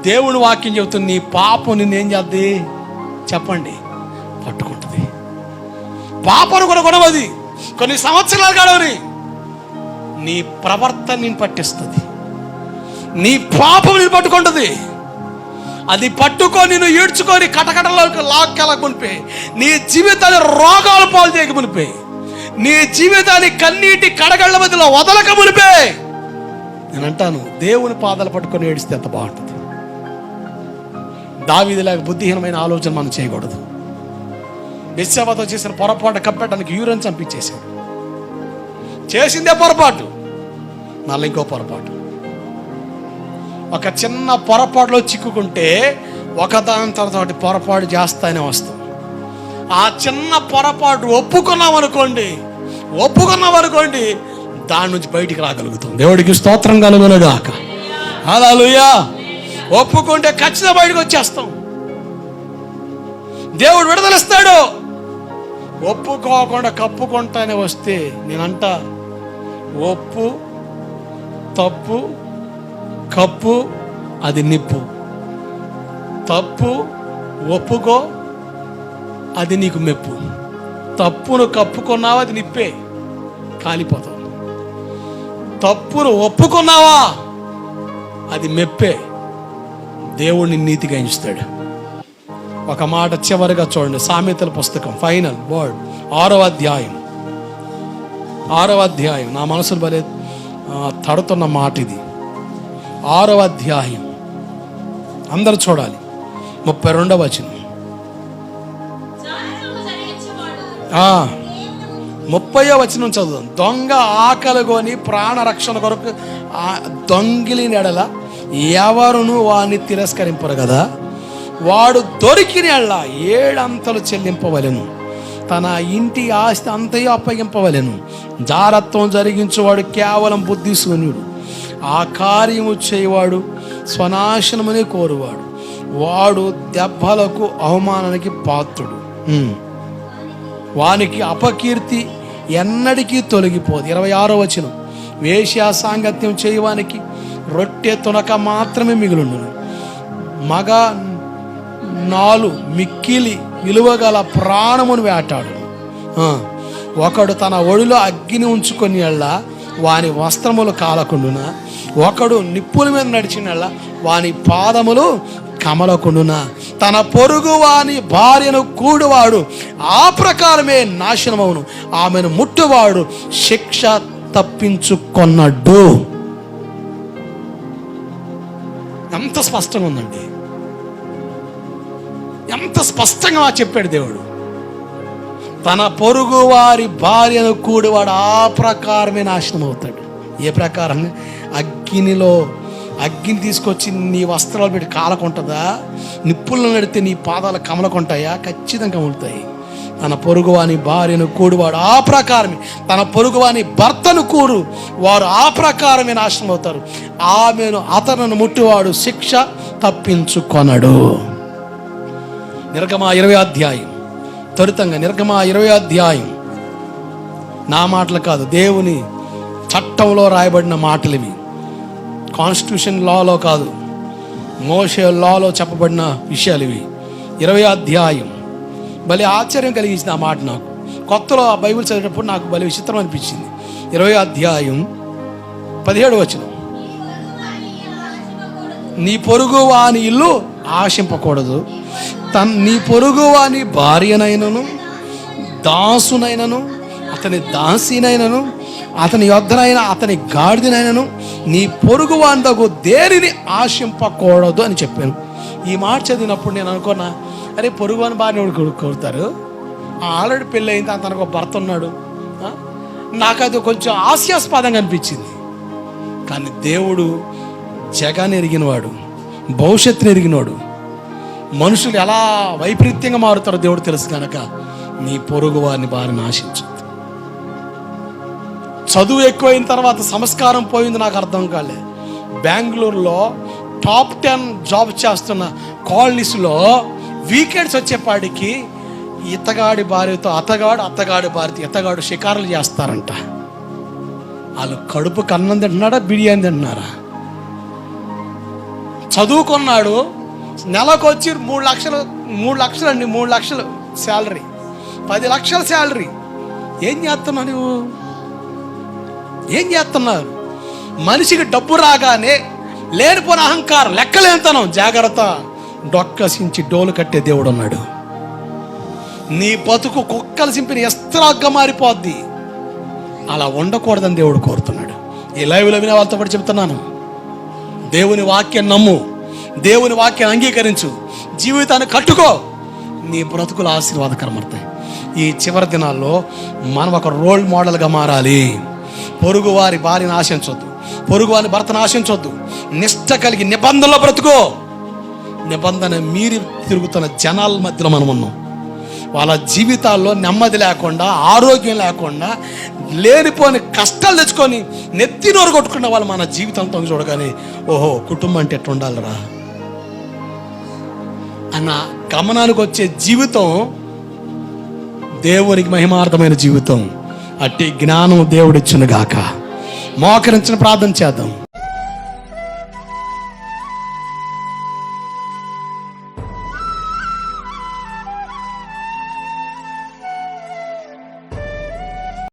దేవుని వాక్యం చెబుతుంది నీ పాపం నిన్నేం చేద్ది? చెప్పండి. పట్టుకుంటుంది. పాపను కూడా గొడవది కొన్ని సంవత్సరాలు గడవని. నీ ప్రవర్తన నేను పట్టిస్తుంది. నీ పాపం నేను పట్టుకుంటుంది. అది పట్టుకొని నువ్వు ఈడ్చుకొని కటకటలోకి లాక్కెలా మునిపే. నీ జీవితాన్ని రోగాలు పాలు చేయక మునిపే. నీ జీవితాన్ని కన్నీటి కడగళ్ళ మధ్యలో వదలక మునిపే. నేను అంటాను దేవుని పాదాలు పట్టుకొని ఏడిస్తే ఎంత బాగుంటుంది. దావీదిలాగా బుద్ధిహీనమైన ఆలోచన మనం చేయకూడదు. బెస్సేవతో చేసిన పొరపాటు కప్పెట్టడానికి యూరన్ చంపించేశాడు. చేసిందే పొరపాటు. మళ్ళీ ఇంకో పొరపాటు. ఒక చిన్న పొరపాటులో చిక్కుకుంటే ఒకదాని తర్వాత పొరపాటు చేస్తానే వస్తాం ఆ చిన్న పొరపాటు ఒప్పుకున్నాం అనుకోండి ఒప్పుకున్నాం అనుకోండి దాని నుంచి బయటికి రాగలుగుతాం. దేవుడికి స్తోత్రం కలుగునగాక. అలా ఒప్పుకుంటే ఖచ్చితంగా బయటకు వచ్చేస్తాం. దేవుడు విడుదలిస్తాడు. ఒప్పుకోకుండా కప్పుకుంటానే వస్తే నేనంట ఒప్పు తప్పు కప్పు అది నిప్పు. తప్పు ఒప్పుకో అది నీకు మెప్పు. తప్పును కప్పుకున్నావా అది నిప్పే. కాలిపోతావు తప్పును ఒప్పుకున్నావా అది మెప్పే. దేవుడిని నీతిగా ఎంచుతాడు. ఒక మాట చివరిగా చూడండి. సామెతల పుస్తకం ఫైనల్ వర్డ్ ఆరో అధ్యాయం. ఆరో అధ్యాయం. నా మనసులు భలే తడుతున్న మాట ఇది. ఆరో అధ్యాయం. అందరు చూడాలి. ముప్పై రెండవ వచనం. ముప్పయో వచనం చదువుదాం. దొంగ ఆకలి కొని ప్రాణరక్షణ కొరకు దొంగిలిని దొంగిలి నెడల ఎవరును వాని తిరస్కరింపరు కదా. వాడు దొరికిన ఏడంతలు చెల్లింపవలెను. తన ఇంటి ఆస్తి అంతయో అప్పగింపవలెను. జారత్వం జరిగించేవాడు కేవలం బుద్ధి శూన్యుడు ఆ కార్యము చేయవాడు స్వనాశనమని కోరువాడు. వాడు దెబ్బలకు అవమానానికి పాత్రుడు. వానికి అపకీర్తి ఎన్నటికీ తొలగిపోదు. ఇరవై ఆరో వచనం. వేశ్యా సాంగత్యం చేయవానికి రొట్టె తునక మాత్రమే మిగులుండు. మగ నాలు మిక్కిలి విలువగల ప్రాణమును వేటాడు. ఒకడు తన ఒడిలో అగ్గిని ఉంచుకొని ఎళ్ళ వాని వస్త్రములు కాలకుండున? ఒకడు నిప్పుల మీద నడిచిన వాని పాదములు కమలకుండునా? తన పొరుగు వాని భార్యను కూడువాడు ఆ ప్రకారమే నాశనమవును. ఆమెను ముట్టువాడు శిక్ష తప్పించుకొన్నడ్డు ఎంత స్పష్టంగా ఉందండి ఎంత స్పష్టంగా చెప్పాడు దేవుడు. తన పొరుగు వారి భార్యను కూడివాడు ఆ ప్రకారమే నాశనం అవుతాడు ఏ ప్రకారం? అగ్నిలో అగ్గిని తీసుకొచ్చి నీ వస్త్రాలు పెట్టి కాలకుంటుందా? నిప్పుల్లో నడితే నీ పాదాలు కమలకుంటాయా? ఖచ్చితంగా కములుతాయి తన పొరుగువాని భార్యను కూడువాడు ఆ ప్రకారమే. తన పొరుగువాని భర్తను కూడు వారు ఆ ప్రకారమే నాశనం అవుతారు ఆమెను అతను ముట్టివాడు శిక్ష తప్పించుకొనడు. నిర్గమా ఇరవై అధ్యాయం. త్వరితంగా నిర్గమా ఇరవై అధ్యాయం. నా మాటలు కాదు దేవుని చట్టంలో రాయబడిన మాటలు ఇవి కాన్స్టిట్యూషన్ లాలో కాదు మోషే లాలో చెప్పబడిన విషయాలు ఇవి ఇరవై అధ్యాయం. భలే ఆశ్చర్యం కలిగించింది ఆ మాట నాకు. కొత్తలో ఆ బైబిల్ చదివేటప్పుడు నాకు భలే విచిత్రం అనిపించింది ఇరవై అధ్యాయం పదిహేడు వచ్చిన నీ పొరుగు వాని ఇల్లు ఆశింపకూడదు. తన్ నీ పొరుగు వాని భార్యనైనను దాసునైనను అతని దాసినైనను అతని యొద్దనైన అతని గాడిదనైనను నీ పొరుగు వాందకు దేనిని ఆశింపకూడదు అని చెప్పాను. ఈ మాట చదివినప్పుడు నేను అనుకున్నా అరే పొరుగు అని భార్య కోరుతారు ఆల్రెడీ పెళ్ళి అయింది తనకు ఒక భర్త ఉన్నాడు. నాకు అది కొంచెం హాస్యాస్పదంగా అనిపించింది. కానీ దేవుడు జగాన్ని ఎరిగినవాడు భవిష్యత్తుని ఎరిగినవాడు మనుషులు ఎలా వైపరీత్యంగా మారుతారో దేవుడు తెలుసు కనుక నీ పొరుగు వారిని బారిని ఆశించు చదువు ఎక్కువైన తర్వాత సంస్కారం పోయింది నాకు అర్థం కాలే. బెంగళూరులో టాప్ టెన్ జాబ్ చేస్తున్న కాలనీస్లో వీకెండ్స్ వచ్చేపాడికి ఇతగాడి భార్యతో అతగాడు అత్తగాడి భార్యతో ఇతగాడు షికారులు చేస్తారంట. వాళ్ళు కడుపు కన్నం తింటున్నాడా బిర్యానీ తింటున్నారా? చదువుకున్నాడు నెలకు వచ్చి మూడు లక్షలు మూడు లక్షలు అండి మూడు లక్షలు శాలరీ. పది లక్షల శాలరీ. ఏం చేస్తున్నావు నువ్వు ఏం చేస్తున్నారు మనిషికి డబ్బు రాగానే లేనిపోయిన అహంకారం లెక్కలేంతనం జాగ్రత్త. డొక్కసించి డోలు కట్టే దేవుడు ఉన్నాడు నీ బతుకు కుక్కలు సింపిన ఎస్త్రాగ్గా మారిపోద్ది. అలా ఉండకూడదని దేవుడు కోరుతున్నాడు. ఈ లైవ్లో వినే వాళ్ళతో పాటు చెప్తున్నాను. దేవుని వాక్యం నమ్ము. దేవుని వాక్యం అంగీకరించు. జీవితాన్ని కట్టుకో. నీ బ్రతుకులు ఆశీర్వాదకరమవుతాయి. ఈ చివరి దినాల్లో మనం ఒక రోల్ మోడల్గా మారాలి. పొరుగు వారి భార్యను ఆశించొద్దు. పొరుగు వారి భర్తను ఆశించొద్దు. నిష్ట కలిగి నిబంధనలో బ్రతుకో. నిబంధన మీరి తిరుగుతున్న జనాల మధ్యలో మనం ఉన్నాం. వాళ్ళ జీవితాల్లో నెమ్మది లేకుండా ఆరోగ్యం లేకుండా లేనిపోని కష్టాలు తెచ్చుకొని నెత్తి నోరు కొట్టుకున్న వాళ్ళు మన జీవితంతో చూడగానే ఓహో కుటుంబం అంటే ఎట్టు ఉండాలిరా? అన్న గమనానికి వచ్చే జీవితం దేవునికి మహిమార్థమైన జీవితం. అట్టి జ్ఞానం దేవుడిచ్చును గాక మోకరించిన ప్రార్థన చేద్దాం.